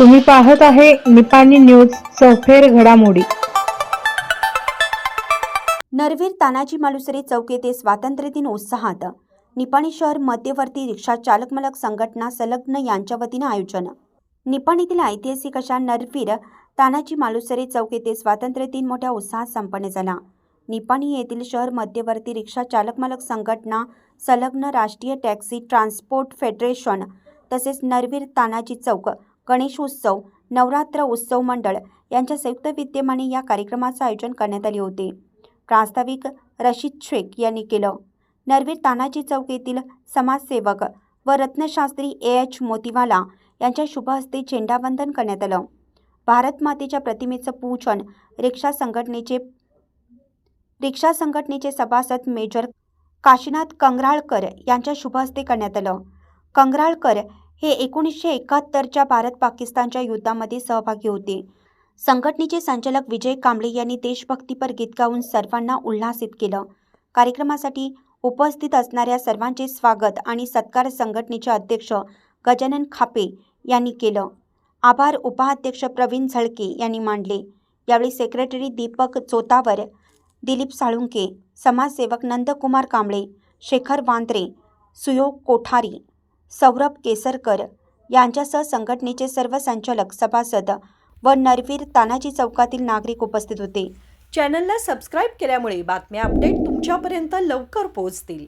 तुम्ही पाहत आहे निपाणी न्यूज चौफेर घडामोडी. नरवीर तानाजी मालुसरे चौक येथे स्वातंत्र्य दिन उत्साहात. निपाणी शहर मध्यवर्ती रिक्षा चालक मलक संघटना संलग्न यांच्या वतीनं आयोजन. निपाणीतील ऐतिहासिक अशा नरवीर तानाजी मालुसरे चौक येथे स्वातंत्र्य दिन मोठ्या उत्साहात संपन्न झाला. निपाणी येथील शहर मध्यवर्ती रिक्षा चालक मालक संघटना संलग्न राष्ट्रीय टॅक्सी ट्रान्सपोर्ट फेडरेशन तसेच नरवीर तानाजी चौक गणेश उत्सव नवरात्र उत्सव मंडळ यांच्या संयुक्त विद्यमाने या कार्यक्रमाचं आयोजन करण्यात आले होते. प्रास्ताविक रशीद शेख यांनी केलं. नरवीर तानाजी चौक येथील समाजसेवक व रत्नशास्त्री ए. एच. मोतीवाला यांच्या शुभहस्ते झेंडावंदन करण्यात आलं. भारत मातेच्या प्रतिमेचं पूजन रिक्षा संघटनेचे रिक्षा संघटनेचे सभासद मेजर काशीनाथ कंगराळकर यांच्या शुभहस्ते करण्यात आलं. कंगराळकर हे एकोणीसशे एकाहत्तरच्या भारत पाकिस्तानच्या युद्धामध्ये सहभागी होते. संघटनेचे संचालक विजय कांबळे यांनी देशभक्तीपर गीत गाऊन सर्वांना उल्हासित केलं. कार्यक्रमासाठी उपस्थित असणाऱ्या सर्वांचे स्वागत आणि सत्कार संघटनेचे अध्यक्ष गजानन खापे यांनी केलं. आभार उपाध्यक्ष प्रवीण झळके यांनी मांडले. यावेळी सेक्रेटरी दीपक चोतावर दिलीप साळुंके समाजसेवक नंदकुमार कांबळे शेखर वांद्रे सुयोग कोठारी सौरभ केसरकर यांच्यासह संघटनेचे सर्व संचालक सभासद व नरवीर तानाजी चौकातील नागरिक उपस्थित होते. चॅनलला सबस्क्राईब केल्यामुळे बातम्या अपडेट तुमच्यापर्यंत लवकर पोहोचतील.